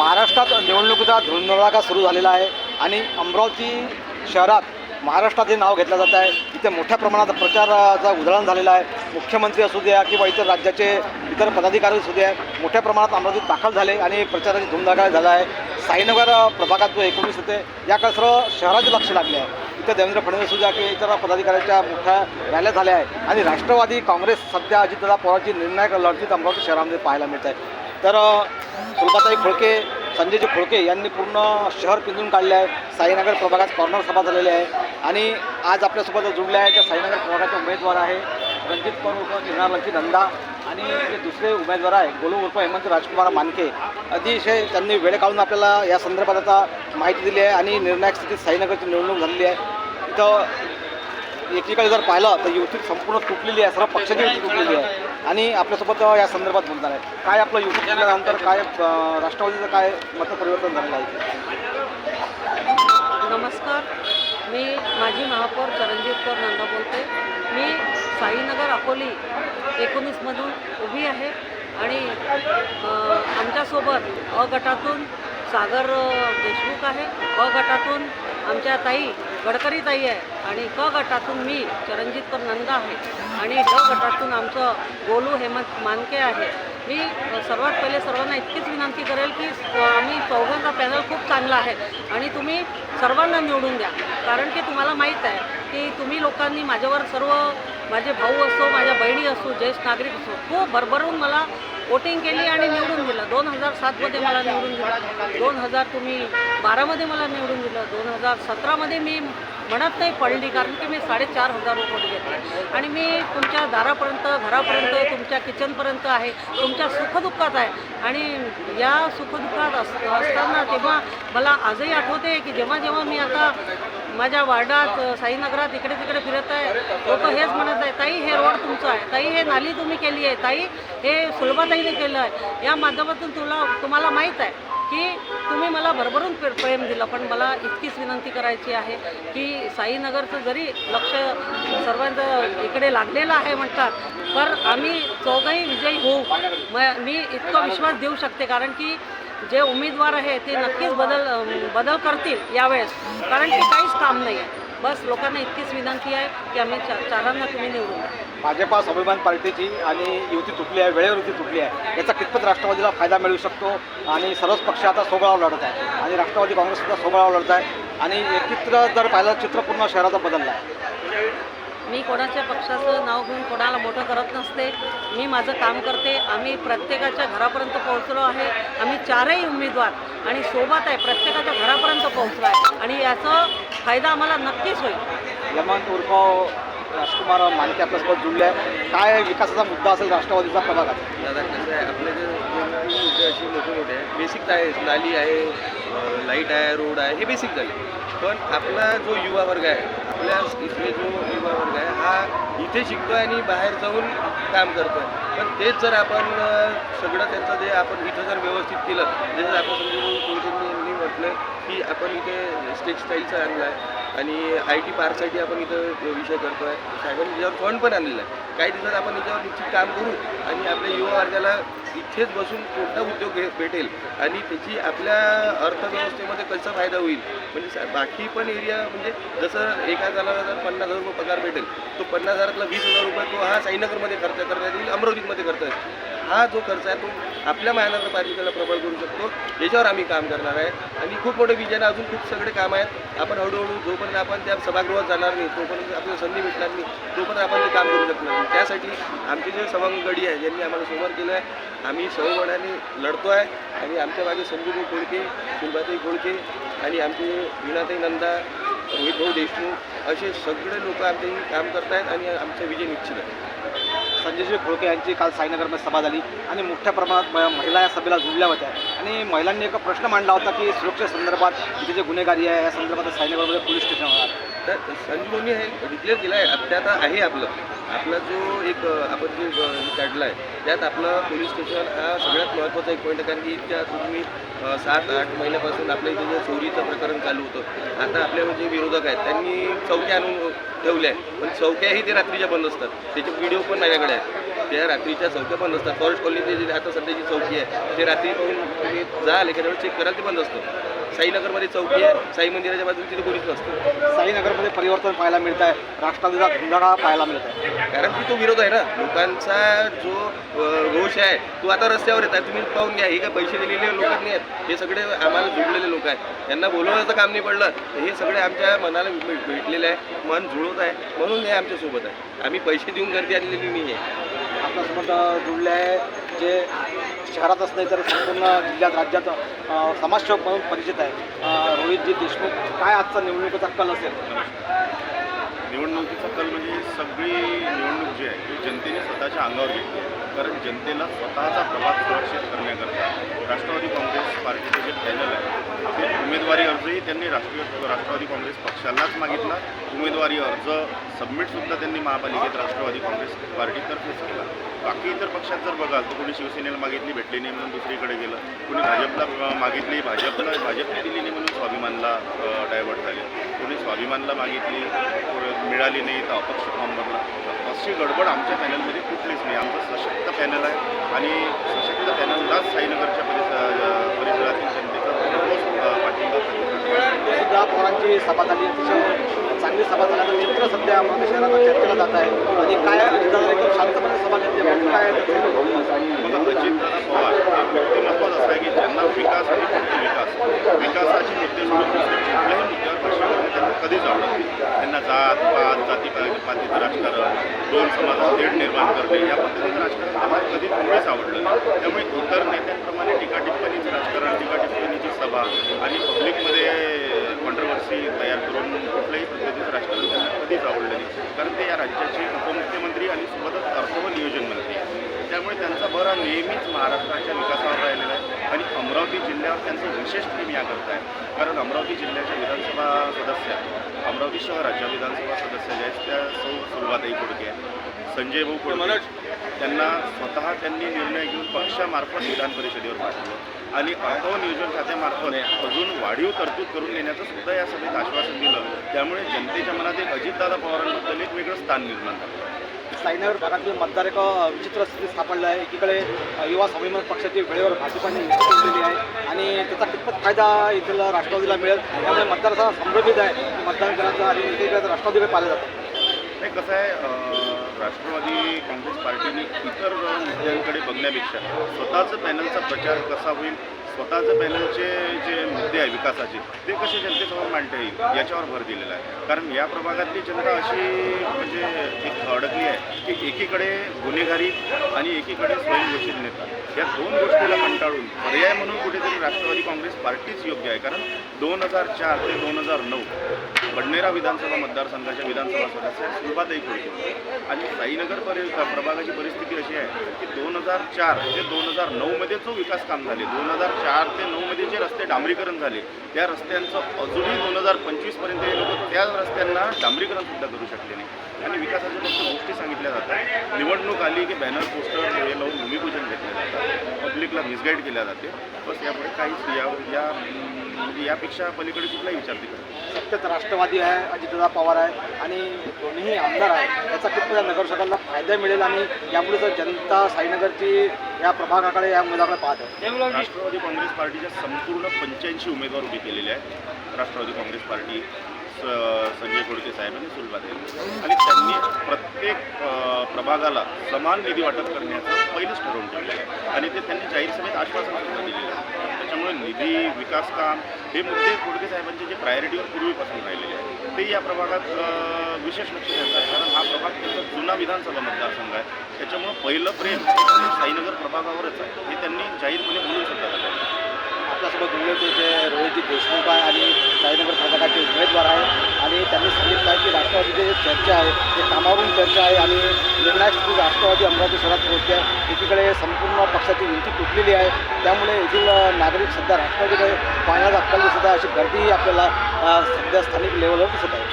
महाराष्ट्रात निवडणुकीचा धुरंधडाका सुरू झालेला आहे? आणि अमरावती शहरात महाराष्ट्रात हे नाव घेतलं जात आहे इथे मोठ्या प्रमाणात प्रचाराचा उदाहरण झालेला आहे. मुख्यमंत्री असू द्या किंवा इतर राज्याचे इतर पदाधिकारी असू द्या मोठ्या प्रमाणात अमरावतीत दाखल झाले आणि प्रचाराची धुमधडाका झाला आहे. साईनगर प्रभागात जो एकोणीस होते याकडे सर्व शहराचे लक्ष लागले आहे. इथं देवेंद्र फडणवीस असू द्या की इतर पदाधिकाऱ्यांच्या मोठ्या रॅल्या झाल्या आहेत. आणि राष्ट्रवादी काँग्रेस सध्या अजितदादा पवारची निर्णायक लढतीत अमरावती शहरामध्ये पाहायला मिळत आहे. तर सुलभाताई खोळके संजयजी खोळके यांनी पूर्ण शहर पिंजून काढले आहे. साईनगर प्रभागात कॉर्नर सभा झालेली आहे. आणि आज आपल्यासोबत जुडले आहे त्या साईनगर प्रभागाचे उमेदवार आहे रणजित कौर उर्फ किरणालंकी नंदा आणि जे दुसरे उमेदवार आहे गोलू उर्फ हेमंत राजकुमार मानके. अतिशय त्यांनी वेळ काढून आपल्याला या संदर्भात आता माहिती दिली आहे आणि निर्णायक स्थितीत साईनगरची निवडणूक झालेली आहे. इथं एकीकडे जर पाहिलं तर युती संपूर्ण तुटलेली आहे. सर्व पक्षाची युती तुटलेली आहे. आणि आपल्यासोबत या संदर्भात बोलणार आहे काय आपलं युती केल्यानंतर काय राष्ट्रवादीचं काय मतं परिवर्तन झालेलं आहे? नमस्कार. मी माझी महापौर चरणजित नंदा बोलते. मी साईनगर अकोली एकोणीसमधून उभी आहे आणि आमच्यासोबत अ गटातून सागर देशमुख आहे. अ गटातून आमच्या ताई गडकरी ताई आहे आणि क गटातून मी चरणजित नंदा आहे. आणि ड गटातून आमचं गोलू हेमंत मानके आहे. मी सर्वात पहिले सर्वांना इतकीच विनंती करेल की आम्ही चौघांचा पॅनल खूप चांगला आहे. आणि तुम्ही सर्वांना निवडून द्या. कारण की तुम्हाला माहीत आहे की तुम्ही लोकांनी माझ्यावर सर्व माझे भाऊ असो माझ्या बहिणी असो ज्येष्ठ नागरिक असो खूप भरभरून मला वोटिंग केली आणि निवडून दिलं. दोन हजार सातमध्ये मला निवडून दिलं. दोन हजार तुम्ही बारामध्ये मला निवडून दिलं. दोन हजार सतरामध्ये मी म्हणत नाही पडली कारण की मी साडेचार हजार रुपये घेतले. आणि मी तुमच्या दारापर्यंत घरापर्यंत तुमच्या किचनपर्यंत आहे. तुमच्या सुखदुःखात आहे. आणि या सुखदुःखात अस असताना तेव्हा मला आजही आठवते की जेव्हा जेव्हा मी आता माझ्या वार्डात साईनगरात इकडे तिकडे फिरत आहे. लोक हेच म्हणत आहे ताई हे रोड तुमचं आहे. ताई हे नाली तुम्ही केली आहे. ताई हे सुलभाताईने केलं आहे. या माध्यमातून तुला तुम्हाला माहीत आहे की तुम्ही मला भरभरून प्रेम दिलं पण मला इतकीच विनंती करायची आहे की साईनगरचं जरी लक्ष सर्वांचं इकडे लागलेलं आहे म्हणतात तर आम्ही चौघही विजयी होऊ. म मी इतका विश्वास देऊ शकते कारण की जे उमेदवार आहे ते नक्कीच बदल बदल करतील यावेळेस. कारण की काहीच काम नाही आहे. बस लोकांना इतकीच विनंती आहे की आम्ही चा चारांना तुम्ही निवडून भाजपा स्वाभिमान पार्टीची आणि युती तुटली आहे वेळेवर युती तुटली आहे याचा कितपत राष्ट्रवादीला फायदा मिळू शकतो? आणि सर्वच पक्ष आता सोबळावर लढत आहे आणि राष्ट्रवादी काँग्रेससुद्धा सोबळावर लढत आहे. आणि एकत्र जर पाहिलं चित्र पूर्ण शहराचा बदलला आहे. मी कोणाच्या पक्षाचं नाव घेऊन कोणाला मोठं करत नसते. मी माझं काम करते. आम्ही प्रत्येकाच्या घरापर्यंत पोहोचलो आहे. आम्ही चारही उमेदवार आणि सोबत आहे. प्रत्येकाच्या घरापर्यंत पोहोचलो आहे. आणि याचा फायदा आम्हाला नक्कीच होईल. हेमंत उर्फ राजकुमार मानके आपल्यासोबत जुळले. आहे काय विकासाचा मुद्दा असेल राष्ट्रवादीचा प्रभागात दादा कसं आहे? आपले जे जे असे मोठे मोठे आहे. बेसिक तर आहे नाली आहे लाइट आहे रोड आहे हे बेसिक झाले. पण आपला जो युवा वर्ग आहे आपल्या इथले जो युवा वर्ग आहे हा इथे शिकतो आहे आणि बाहेर जाऊन काम करतो आहे पण तेच जर आपण सगळं त्यांचं जे आपण इथं जर व्यवस्थित केलं जसं आपण समजून म्हटलं की आपण इथे टेक्स्टाईलचं आणला आहे आणि आय टी पार्कसाठी आपण इथं विषय करतो आहे. साहेबांनी याच्यावर फंड पण आणलेला आहे. काही दिवसात आपण याच्यावर निश्चित काम करू आणि आपल्या युवा वर्गाला इथेच बसून कोणता उद्योग भेटेल आणि त्याची आपल्या अर्थव्यवस्थेमध्ये कसा फायदा होईल. म्हणजे बाकी पण एरिया म्हणजे जसं एका जणाला जर पन्नास हजार रुपये पगार भेटेल. तो पन्नास हजारातला वीस हजार रुपये तो हा साईनगरमध्ये खर्च करण्यात येईल अमरावतीमध्ये खर्च येईल. हा जो खर्च आहे तो आपल्या महानगरपालिकेला प्रबळ करू शकतो. याच्यावर आम्ही काम करणार आहे. आणि खूप मोठे विजन अजून खूप सगळे काम आहेत. आपण हळूहळू जोपर्यंत आपण त्या सभागृहात जाणार नाही तोपर्यंत आपल्याला संधी भेटणार नाही तोपर्यंत आपण ते काम करू शकणार नाही. त्यासाठी आमचे जे सभांग गडी आहे ज्यांनी आम्हाला समोर केलं आहे आम्ही सहमनाने लढतो आहे आणि आमच्या मागे संजूभाऊ कोळके सुलभाताई कोळके आणि आमचे विनाताई नंदा रोहित भाऊ देशमुख असे सगळे लोक आमचे काम करत आहेत आणि आमचा विजय निश्चित आहे. संजयजी खोळके यांची काल साईनगरमध्ये सभा झाली आणि मोठ्या प्रमाणात महिला या सभेला जुळल्या होत्या. आणि महिलांनी एक प्रश्न मांडला होता की सुरक्षेसंदर्भात इथे जे गुन्हेगारी आहे या संदर्भात साईनगरमध्ये पोलीस स्टेशन होणार. तर संजीवनी हे डिक्लेअर केलं आहे आता आहे आपलं. आपला जो एक आपण जे काढला आहे त्यात आपलं पोलीस स्टेशन हा सगळ्यात महत्त्वाचा एक पॉईंट आहे. कारण की त्या तुम्ही सात आठ महिन्यापासून आपल्या इथे जे चोरीचं प्रकरण चालू होतं आता आपले जे विरोधक आहेत त्यांनी चौक्या आणून ठेवल्या आहेत. पण चौक्याही ते रात्रीच्या बंद असतात त्याचे व्हिडिओ पण माझ्याकडे आहेत. त्या रात्रीच्या चौक्या बंद असतात फॉरेस्ट कॉलनीचे जे आता सध्याची चौकी आहे ते रात्री पाहून तुम्ही जाल एखाद्या वेळेस चेक कराल ते बंद असतं. साईनगरमध्ये चौकी आहे. साई मंदिराच्या बाजूला तिथे कोणीच नसतं. साईनगरमध्ये परिवर्तन पाहायला मिळत आहे. राष्ट्रवादीचा धुंदाळा पाहायला मिळत आहे. कारण की तो विरोध आहे ना. लोकांचा जो रोष आहे तो आता रस्त्यावर येत आहे. तुम्ही पाहून घ्या हे काय पैसे दिलेले लोक नाही आहेत. हे सगळे आम्हाला जुळलेले लोक आहेत. त्यांना बोलवण्याचं काम नाही पडलं. तर हे सगळे आमच्या मनाला भेटलेले आहे. मन जुळवत आहे. म्हणून हे आमच्यासोबत आहे. आम्ही पैसे देऊन गर्दी आणलेली नाही आहे. आपल्यासोबत जुळले आहे. जे शहरातच नाही तर संपूर्ण जिल्ह्यात राज्यात समाजसेवक म्हणून परिचित आहे. रोहितजी देशमुख काय आजचा निवडणुकीचा कल असेल? निवडणुकीचा कल म्हणजे सगळी निवडणूक जी आहे ती जनतेने स्वतःच्या अंगावर घेतली आहे. कारण जनतेला स्वतःचा प्रभाव सुरक्षित करण्याकरता राष्ट्रवादी काँग्रेस पार्टीचे जे पॅनल आहे ते उमेदवारी अर्जही त्यांनी राष्ट्रीय राष्ट्रवादी काँग्रेस पक्षालाच मागितला. उमेदवारी अर्ज सबमिटसुद्धा त्यांनी महापालिकेत राष्ट्रवादी काँग्रेस पार्टीतर्फेच केला. बाकी इतर पक्षात जर बघाल तर कोणी शिवसेनेला मागितली भेटली नाही म्हणून दुसरीकडे गेलं. कोणी भाजपला मागितली भाजपला भाजपने दिली नाही म्हणून स्वाभिमानला डायव्हर्ट झाले. कोणी स्वाभिमानला मागितली मिळाली नाही तर अपक्ष फॉर्म भरला. अशी गडबड आमच्या पॅनलमध्ये कुठलीच नाही. आमचं सशक्त पॅनल आहे आणि सशक्त पॅनललाच साईनगरच्या परिसर परिसरातील जनतेचा भरघोस पाठिंबा सभा झाली अतिशय चांगली सभा झाल्याचं चित्र सध्या अमरावती शहरात चर्चेला जात आहे आणि काय एकदम शांतपणे सभा घेतली काय पवार व्यक्तिमत्वच असं आहे की ज्यांना विकास आणि फक्त विकास विकासाचे मुद्दे सोडून कुठल्याही मुद्द्यावर त्यांना कधीच आवडत नाही. त्यांना जात पात जाती पातीचं राजकारण दोन समाजात तेढ निर्माण करणे या पद्धतीचं राजकारण त्यांना कधीच आवडलं त्यामुळे इतर नेत्यांप्रमाणे टीका टिप्पणीचं राजकारण टीका टिप्पणीची सभा आणि पब्लिकमध्ये कॉन्ट्रवर्सी तयार करून कुठल्याही पद्धतीचं राजकारण त्यांना कधीच आवडलं नाही. कारण ते या राज्याचे उपमुख्यमंत्री आणि सोबतच अर्थ व नियोजन मंत्री त्यामुळे त्यांचा भर हा नेहमीच महाराष्ट्राच्या विकासावर राहिलेला आहे आणि अमरावती जिल्ह्यावर त्यांचं विशेष प्रेम याकरता आहे. कारण अमरावती जिल्ह्याच्या विधानसभा सदस्य अमरावती शहराच्या विधानसभा सदस्य ज्या आहेत त्या सौ सुरुवातही कोडके आहेत संजय भाऊ कोडके त्यांना स्वतः त्यांनी निर्णय घेऊन पक्षामार्फत विधान परिषदेवर पाठवलं. आणि अर्थ व नियोजन खात्यामार्फत अजून वाढीव तरतूद करून देण्याचं सुद्धा या सभेत आश्वासन दिलं. त्यामुळे जनतेच्या मनात एक अजितदादा पवारांबद्दल एक वेगळं स्थान निर्माण झालं. साईनगर भागातील मतदार एक विचित्र स्थिती सापडलं आहे एकीकडे युवा स्वाभिमान पक्षाची वेळेवर भाजपाने केलेली आहे आणि त्याचा कितपत फायदा येथील राष्ट्रवादीला मिळेल? त्यामुळे मतदार असा संभ्रमित आहे की मतदान करायचं आणि एकीकडे राष्ट्रवादीकडे पाहिलं जातं. नाही कसं आहे राष्ट्रवादी काँग्रेस पार्टीने इतर मुद्द्यांकडे बघण्यापेक्षा स्वतःचं पॅनलचा प्रचार कसा होईल स्वतःचं पॅनलचे जे मुद्दे आहे विकासाचे ते कसे जनतेसमोर मांडता येईल याच्यावर भर दिलेला आहे. कारण या प्रभागातली जनता अशी म्हणजे एक अडकली आहे की एकीकडे गुन्हेगारी आणि एकीकडे स्वयंघोषित नेता. या दोन गोष्टीला कंटाळून पर्याय म्हणून कुठेतरी राष्ट्रवादी काँग्रेस पार्टीच योग्य आहे. कारण दोन हजार चार ते दोन हजार नऊ बडनेरा विधानसभा मतदारसंघाच्या विधानसभा सदस्य सुरुवातही होती आणि साईनगर परि प्रभागाची परिस्थिती अशी आहे की दोन हजार चार ते दोन हजार नऊमध्ये जो विकास काम झाले दोन हजार चार ते नऊमध्ये जे रस्ते डांबरीकरण झाले त्या रस्त्यांचं अजूनही दोन हजार पंचवीसपर्यंत हे लोक त्या रस्त्यांना डांबरीकरण सुद्धा करू शकले नाही. आणि विकासाच्या फक्त गोष्टी सांगितल्या जातात. निवडणूक आली की बॅनर पोस्टर हे लावून भूमिपूजन घेतलं जातं. पब्लिकला मिसगाईड केल्या जाते. बस यापुढे काहीच या या म्हणजे यापेक्षा पलीकडे कुठलाही विचार ते करत. नाही. सत्तेत राष्ट्रवादी आहे अजितदादा पवार आहे आणि दोन्ही आमदार आहे याचा कितपत नगरसेवकांना फायदा मिळेल आणि यामुळे जर जनता साईनगरची या प्रभागाकडे या उमेदवाराकडे पाहत. आहे राष्ट्रवादी काँग्रेस पार्टीच्या संपूर्ण पंच्याऐंशी उमेदवार उभे केलेले आहेत. राष्ट्रवादी काँग्रेस पार्टी स- संजय खोडके साहेबांनी सुरुवात केली आणि त्यांनी प्रत्येक प्रभागाला समान निधी वाटप करण्याचं पहिलेच ठरवून ठेवलं आहे. आणि ते त्यांनी जाहीर सभेत आश्वासन सुद्धा दिलेलं आहे निधी विकास काम हे मुद्दे गोडके साहेबांचे जे प्रायोरिटीवर पूर्वीपासून राहिलेले आहेत. ते या प्रभागात विशेष लक्ष द्यायचं आहे कारण हा प्रभाग त्यांचा जुना विधानसभा मतदारसंघ आहे. त्याच्यामुळं पहिलं प्रेम साईनगर प्रभागावरच आहे. हे त्यांनी जाहीरपणे बोलू शकतात आपल्यासोबत बोलले होते जे रोहितजी देशमुख आहे आणि साईनगर प्रभागाचे उमेदवार आहे आणि त्यांनी सांगितलं आहे की राष्ट्रवादीचे जे चर्चा आहे ते कामावरून चर्चा आहे आणि निर्णायक स्थिती राष्ट्रवादी अमरावती शहरात पोहोचते आहे. एकीकडे संपूर्ण पक्षाची युती तुटलेली आहे. त्यामुळे येथील नागरिक सध्या राष्ट्रवादीकडे पाहण्यात आपल्याला दिसत आहे अशी गर्दीही आपल्याला सध्या स्थानिक लेवलवर दिसत आहे.